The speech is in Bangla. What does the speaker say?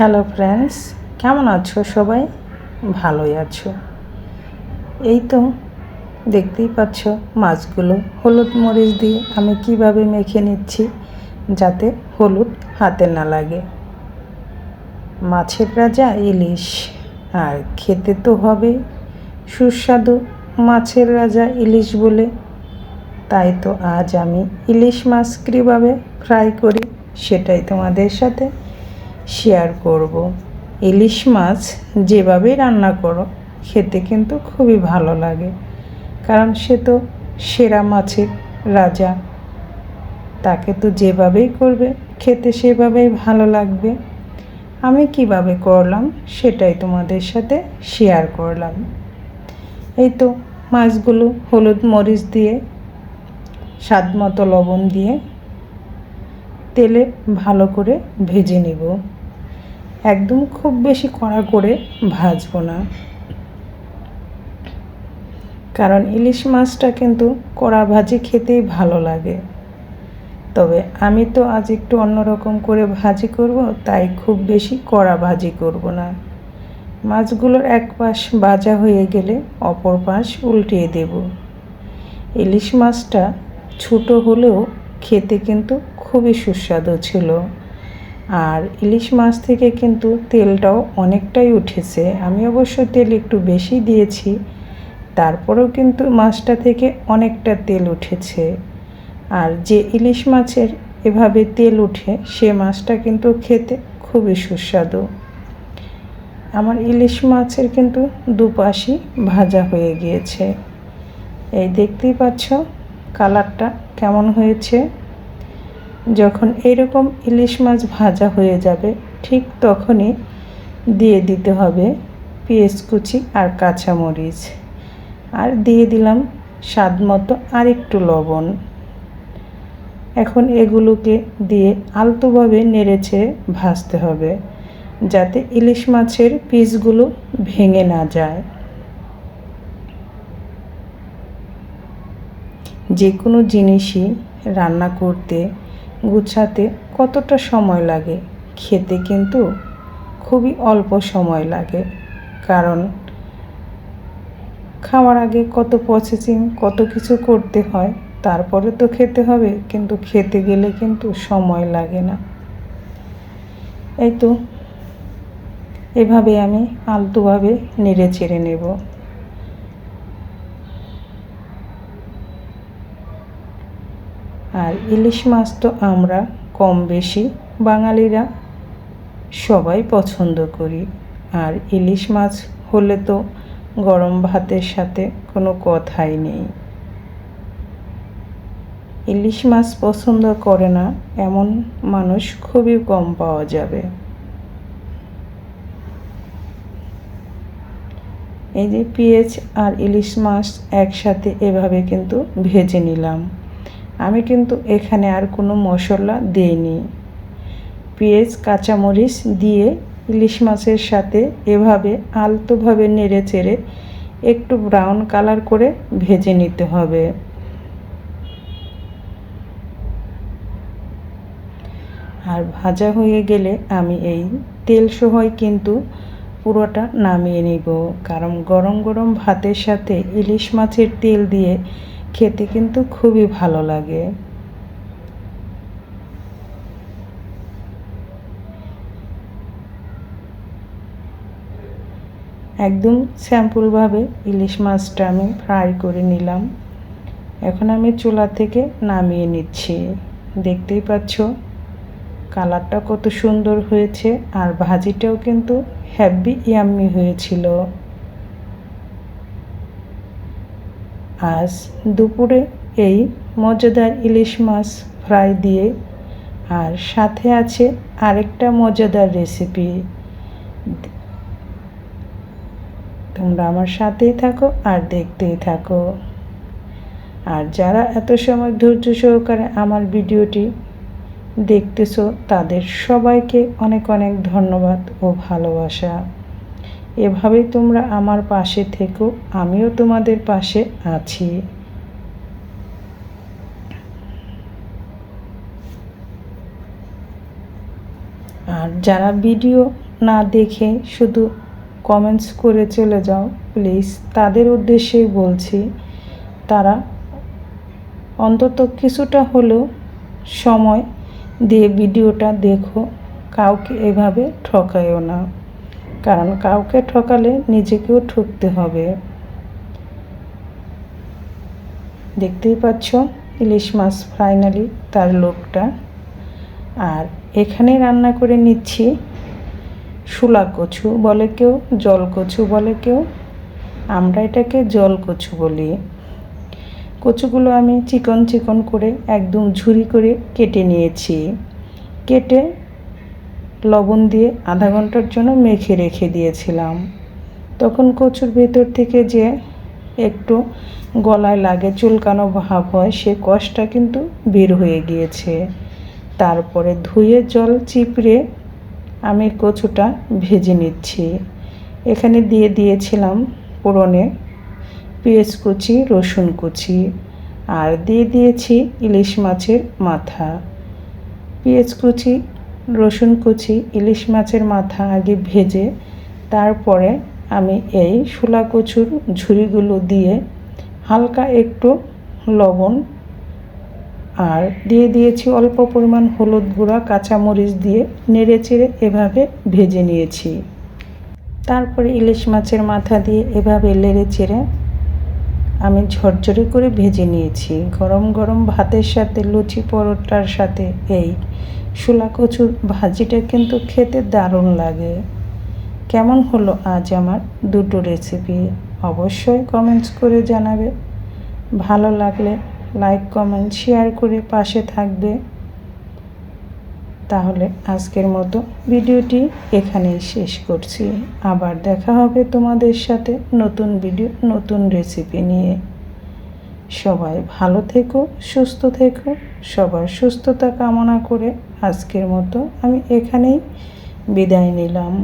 হ্যালো ফ্রেন্ডস কেমন আছো সবাই? ভালোই আছো। এই তো দেখতেই পাচ্ছ মাছগুলো হলুদ মরিচ দিয়ে আমি কীভাবে মেখে নিচ্ছি যাতে হলুদ হাতে না লাগে। মাছের রাজা ইলিশ, আর খেতে তো হবে সুস্বাদু মাছের রাজা ইলিশ বলে। তাই তো আজ আমি ইলিশ মাছ কীভাবে ফ্রাই করি সেটাই তোমাদের সাথে শেয়ার করব। ইলিশ মাছ যেভাবেই রান্না করো, খেতে কিন্তু খুবই ভালো লাগে। কারণ সে তো সেরা মাছের রাজা। তাকে তো যেভাবেই করবে, খেতে সেভাবেই ভালো লাগবে। আমি কীভাবে করলাম, সেটাই তোমাদের সাথে শেয়ার করলাম। এই তো মাছগুলো হলুদ মরিচ দিয়ে, স্বাদ মতো লবণ দিয়ে, তেলে ভালো করে ভেজে নিব। একদম খুব বেশি কড়া করে ভাজবো না। কারণ ইলিশ মাছটা কিন্তু কড়া ভাজি খেতেই ভালো লাগে। তবে আমি তো আজ একটু অন্যরকম করে ভাজি করব, তাই খুব বেশি কড়া ভাজি করব না। মাছগুলোর এক পাশ ভাজা হয়ে গেলে অপর পাশ উল্টিয়ে দেব। ইলিশ মাছটা ছোটো হলেও খেতে কিন্তু খুবই সুস্বাদু ছিল। আর ইলিশ মাছ থেকে কিন্তু তেলটাও অনেকটাই উঠেছে। আমি অবশ্য তেল একটু বেশি দিয়েছি, তারপরেও কিন্তু মাছটা থেকে অনেকটা তেল উঠেছে। আর যে ইলিশ মাছের এভাবে তেল উঠে, সে মাছটা কিন্তু খেতে খুবই সুস্বাদু। আমার ইলিশ মাছের কিন্তু দুপাশই ভাজা হয়ে গিয়েছে। এই দেখতেই পাচ্ছ, কালারটা কেমন হয়েছে? যখন এরকম ইলিশ মাছ ভাজা হয়ে যাবে, ঠিক তখনই দিয়ে দিতে হবে পেঁয়াজ কুচি আর কাঁচামরিচ। আর দিয়ে দিলাম স্বাদ মতো আর একটু লবণ। এখন এগুলোকে দিয়ে আলতোভাবে নেড়েছে ভাজতে হবে, যাতে ইলিশ মাছের পিসগুলো ভেঙে না যায়। যে কোনো জিনিসই রান্না করতে গুছাতে কতটা সময় লাগে? খেতে কিন্তু খুবই অল্প সময় লাগে। কারণ খাওয়ার আগে কত প্রসেসিং কত কিছু করতে হয়, তারপরে তো খেতে হবে। কিন্তু খেতে গেলে কিন্তু সময় লাগে না। এই তো। এভাবে আমি আলতুভাবে নেড়ে চেড়ে নেব। আর ইলিশ মাছ তো আমরা কম বেশি বাঙালিরা সবাই পছন্দ করি। আর ইলিশ মাছ হলে তো গরম ভাতের সাথে কোনো কথাই নেই। ইলিশ মাছ পছন্দ করে না এমন মানুষ খুবই কম পাওয়া যাবে। এই যে পেঁয়াজ আর ইলিশ মাছ একসাথে এভাবে কিন্তু ভেজে নিলাম। আমি কিন্তু এখানে আর কোনো মশলা দিইনি। পেঁয়াজ, কাঁচামরিচ দিয়ে ইলিশ মাছের সাথে এভাবে আলতোভাবে নেড়ে চেড়ে একটু ব্রাউন কালার করে ভেজে নিতে হবে। আর ভাজা হয়ে গেলে আমি এই তেল সহই কিন্তু পুরোটা নামিয়ে নিব। কারণ গরম গরম ভাতের সাথে ইলিশ মাছের তেল দিয়ে খেতে কিন্তু খুবই ভালো লাগে। একদম স্যাম্পলভাবে ইলিশ মাছটা আমি ফ্রাই করে নিলাম। এখন আমি চুলা থেকে নামিয়ে নিচ্ছি। দেখতেই পাচ্ছ, কালারটা কত সুন্দর হয়েছে আর ভাজিটাও কিন্তু হ্যাভি ইয়াম্মি হয়েছিল। আজ দুপুরে এই মজাদার ইলিশ মাছ ফ্রাই দিয়ে আর সাথে আছে আরেকটা মজাদার রেসিপি। তোমরা আমার সাথেই থাকো আর দেখতেই থাকো। আর যারা এত সময় ধৈর্য সহকারে আমার ভিডিওটি দেখতেছো, তাদের সবাইকে অনেক অনেক ধন্যবাদ ও ভালোবাসা। এভাবেই তোমরা আমার পাশে থেকো, আমিও তোমাদের পাশে আছি। আর যারা ভিডিও না দেখে শুধু কমেন্টস করে চলে যাও প্লিজ তাদের উদ্দেশ্যেই বলছি, তারা অন্তত কিছুটা হলেও সময় দিয়ে ভিডিওটা দেখো, কাউকে এভাবে ঠকায়ও না। কারণ কাউকে ঠকালে নিজেকেও ঠকতে হবে। দেখতেই পাচ্ছ, ইলিশ মাছ ফাইনালি তার লোকটা। আর এখানে রান্না করে নিচ্ছি শুলা কচু বলে কেউ, জল কচু বলে কেউ। আমরা এটাকে জল কচু বলি। কচুগুলো আমি চিকন চিকন করে একদম ঝুরি করে কেটে নিয়েছি। কেটে লবণ দিয়ে আধা ঘণ্টার জন্য মেখে রেখে দিয়েছিলাম। তখন কচুর ভেতর থেকে যে একটু গলায় লাগে, চুলকানো ভাব হয়, সে কষটা কিন্তু বের হয়ে গিয়েছে। তারপরে ধুয়ে জল চিপড়ে আমি কচুটা ভেজে নিচ্ছি। এখানে দিয়ে দিয়েছিলাম পুরনে পেঁয়াজ কুচি, রসুন কুচি আর দিয়ে দিয়েছি ইলিশ মাছের মাথা। পেঁয়াজ কুচি রসুন কুচি, ইলিশ মাছের মাথা আগে ভেজে তারপরে আমি এই শোলা কচুর ঝুড়িগুলো দিয়ে হালকা একটু লবণ আর দিয়ে দিয়েছি অল্প পরিমাণ হলুদ গুঁড়া, কাঁচামরিচ দিয়ে নেড়ে চেড়ে এভাবে ভেজে নিয়েছি। তারপরে ইলিশ মাছের মাথা দিয়ে এভাবে লেড়ে চেড়ে আমি ঝরঝরে করে ভেজে নিয়েছি। গরম গরম ভাতের সাথে, লুচি পরোটার সাথে এই শোলা কচুর ভাজিটা কিন্তু খেতে দারুণ লাগে। কেমন হলো আজ আমার দুটো রেসিপি অবশ্যই কমেন্টস করে জানাবে। ভালো লাগলে লাইক কমেন্ট শেয়ার করে পাশে থাকবে। তাহলে আজকের মতো ভিডিওটি এখানেই শেষ করছি। আবার দেখা হবে তোমাদের সাথে নতুন ভিডিও নতুন রেসিপি নিয়ে। সবাই ভালো থেকো, সুস্থ থেকো, সবার সুস্থতা কামনা করে আজকের মতো আমি এখানেই বিদায় নিলাম।